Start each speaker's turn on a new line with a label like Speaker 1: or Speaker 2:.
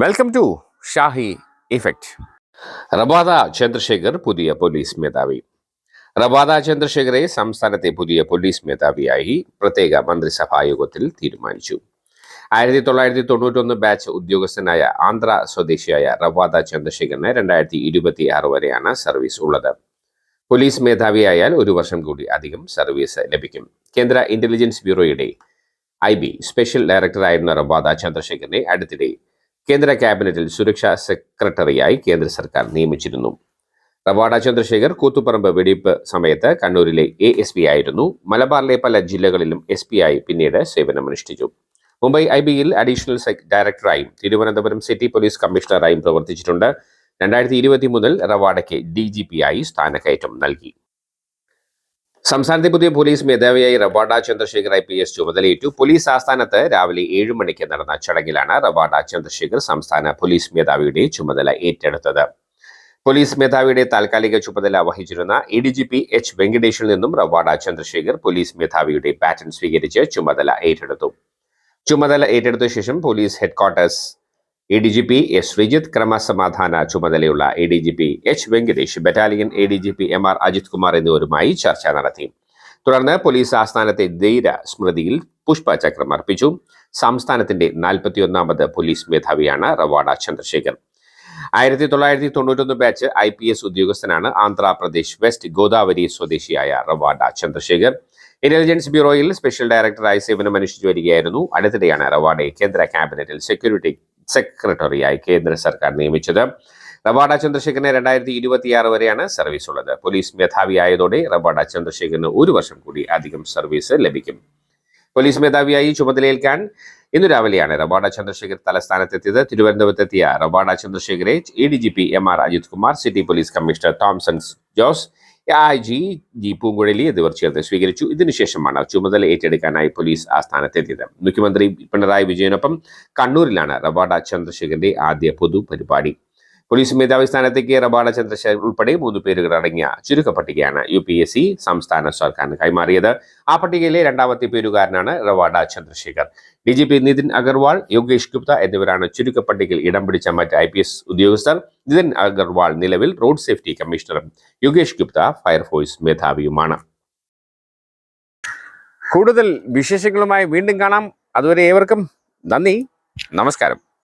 Speaker 1: Welcome to Shahi effect Ravada Chandrasekhar പുതിയ police മേധാവി. Rabada ചന്ദ്രശേഖരെ സംസ്ഥാനത്തെ പുതിയ പോലീസ് മേധാവിയായി പ്രത്യേക മന്ത്രിസഭാ യോഗത്തിൽ തീരുമാനിച്ചു. ആയിരത്തി തൊള്ളായിരത്തി തൊണ്ണൂറ്റൊന്ന് ബാച്ച് ഉദ്യോഗസ്ഥനായ ആന്ധ്ര സ്വദേശിയായ റവാദ ചന്ദ്രശേഖരന് രണ്ടായിരത്തി ഇരുപത്തി ആറ് വരെയാണ് സർവീസ് ഉള്ളത്. പോലീസ് മേധാവിയായാൽ ഒരു വർഷം കൂടി അധികം സർവീസ് ലഭിക്കും. കേന്ദ്ര ഇന്റലിജൻസ് ബ്യൂറോയുടെ ഐ ബി സ്പെഷ്യൽ ഡയറക്ടറായിരുന്ന റവാദ ചന്ദ്രശേഖരനെ അടുത്തിടെ കേന്ദ്ര ക്യാബിനറ്റിൽ സുരക്ഷാ സെക്രട്ടറിയായി കേന്ദ്ര സർക്കാർ നിയമിച്ചിരുന്നു. റവാഡ ചന്ദ്രശേഖർ കൂത്തുപറമ്പ് വെടിവെപ്പ് സമയത്ത് കണ്ണൂരിലെ എ എസ് പി ആയിരുന്നു. മലബാറിലെ പല ജില്ലകളിലും എസ് പി ആയി പിന്നീട് സേവനമനുഷ്ഠിച്ചു. മുംബൈ ഐ ബിയിൽ അഡീഷണൽ ഡയറക്ടറായും തിരുവനന്തപുരം സിറ്റി പോലീസ് കമ്മീഷണറായും പ്രവർത്തിച്ചിട്ടുണ്ട്. രണ്ടായിരത്തി ഇരുപത്തി മുതൽ റവാഡയ്ക്ക് ഡി ജി പി ആയി സ്ഥാനക്കയറ്റം നൽകി. സംസ്ഥാനത്തെ പുതിയ പോലീസ് മേധാവിയായി Ravada Chandrasekhar I P S ചുമതലയേറ്റു. പോലീസ് ആസ്ഥാനത്ത് രാവിലെ ഏഴ് മണിക്ക് നടന്ന ചടങ്ങിലാണ് റവാഡ ചന്ദ്രശേഖർ സംസ്ഥാന പോലീസ് മേധാവിയുടെ ചുമതല ഏറ്റെടുത്തത്. പോലീസ് മേധാവിയുടെ താൽക്കാലിക ചുമതല വഹിച്ചിരുന്ന A D G P H വെങ്കടേഷിൽ നിന്നും റവാഡ ചന്ദ്രശേഖർ പോലീസ് മേധാവിയുടെ ബാറ്റൺ സ്വീകരിച്ച് ചുമതല ഏറ്റെടുത്തു. ചുമതല ഏറ്റെടുത്ത ശേഷം police headquarters A D G P S Sreejith ക്രമസമാധാന ചുമതലയുള്ള A D G P H Venkatesh battalion A D G P M R Ajith Kumar എന്നിവരുമായി ചർച്ച നടത്തി. തുടർന്ന് പോലീസ് ആസ്ഥാനത്തെ ധൈര സ്മൃതിയിൽ പുഷ്പചക്രം അർപ്പിച്ചു. സംസ്ഥാനത്തിന്റെ നാൽപ്പത്തിയൊന്നാമത് പോലീസ് മേധാവിയാണ് റവാഡ ചന്ദ്രശേഖർ. ആയിരത്തി തൊള്ളായിരത്തി തൊണ്ണൂറ്റൊന്ന് ബാച്ച് ഐ പി എസ് ഉദ്യോഗസ്ഥനാണ് ആന്ധ്രാപ്രദേശ് വെസ്റ്റ് ഗോദാവരി സ്വദേശിയായ റവാഡ ചന്ദ്രശേഖർ. ഇന്റലിജൻസ് ബ്യൂറോയിൽ സ്പെഷ്യൽ ഡയറക്ടറായി സേവനം അനുഷ്ഠിച്ചു വരികയായിരുന്നു. അടുത്തിടെയാണ് റവാഡയെ കേന്ദ്ര ക്യാബിനറ്റിൽ സെക്യൂരിറ്റി സെക്രട്ടറിയായി കേന്ദ്ര സർക്കാർ നിയമിച്ചത്. റബാഡ ചന്ദ്രശേഖരന് രണ്ടായിരത്തി ഇരുപത്തിയാറ് വരെയാണ് സർവീസ് ഉള്ളത്. പോലീസ് മേധാവിയായതോടെ റബാഡ ചന്ദ്രശേഖരന് ഒരു വർഷം കൂടി അധികം സർവീസ് ലഭിക്കും. പോലീസ് മേധാവിയായി ചുമതലയേൽക്കാൻ ഇന്നു രാവിലെയാണ് റബാഡ ചന്ദ്രശേഖർ തലസ്ഥാനത്തെത്തിയത്. തിരുവനന്തപുരത്തെത്തിയ Ravada ചന്ദ്രശേഖരെ A D G P M R Ajith Kumar city police commissioner Thomson Jose I G G Poonkuzhali എന്നിവർ ചേർന്ന് സ്വീകരിച്ചു. ഇതിനുശേഷമാണ് ചുമതല ഏറ്റെടുക്കാനായി പോലീസ് ആസ്ഥാനത്തെത്തിയത്. മുഖ്യമന്ത്രി പിണറായി വിജയനൊപ്പം കണ്ണൂരിലാണ് റവാഡ ചന്ദ്രശേഖരന്റെ ആദ്യ പൊതുപരിപാടി. പോലീസ് മേധാവി സ്ഥാനത്തേക്ക് റബാള ചന്ദ്രശേഖർ ഉൾപ്പെടെ മൂന്ന് പേരുകൾ അടങ്ങിയ ചുരുക്കപ്പട്ടികയാണ് യു പി എസ് സി സംസ്ഥാന സർക്കാരിന് കൈമാറിയത്. ആ പട്ടികയിലെ രണ്ടാമത്തെ പേരുകാരനാണ് Ravada Chandrasekhar. D G P Nitin Agarwal Yogesh Gupta എന്നിവരാണ് ചുരുക്കപ്പട്ടികയിൽ ഇടം പിടിച്ച മറ്റ് ഐ പി എസ് ഉദ്യോഗസ്ഥർ. നിതിൻ അഗർവാൾ നിലവിൽ റോഡ് സേഫ്റ്റി കമ്മീഷണറും യോഗേഷ് ഗുപ്ത ഫയർഫോഴ്സ് മേധാവിയുമാണ്. കൂടുതൽ വിശേഷങ്ങളുമായി വീണ്ടും കാണാം. അതുവരെ ഏവർക്കും നന്ദി. നമസ്കാരം.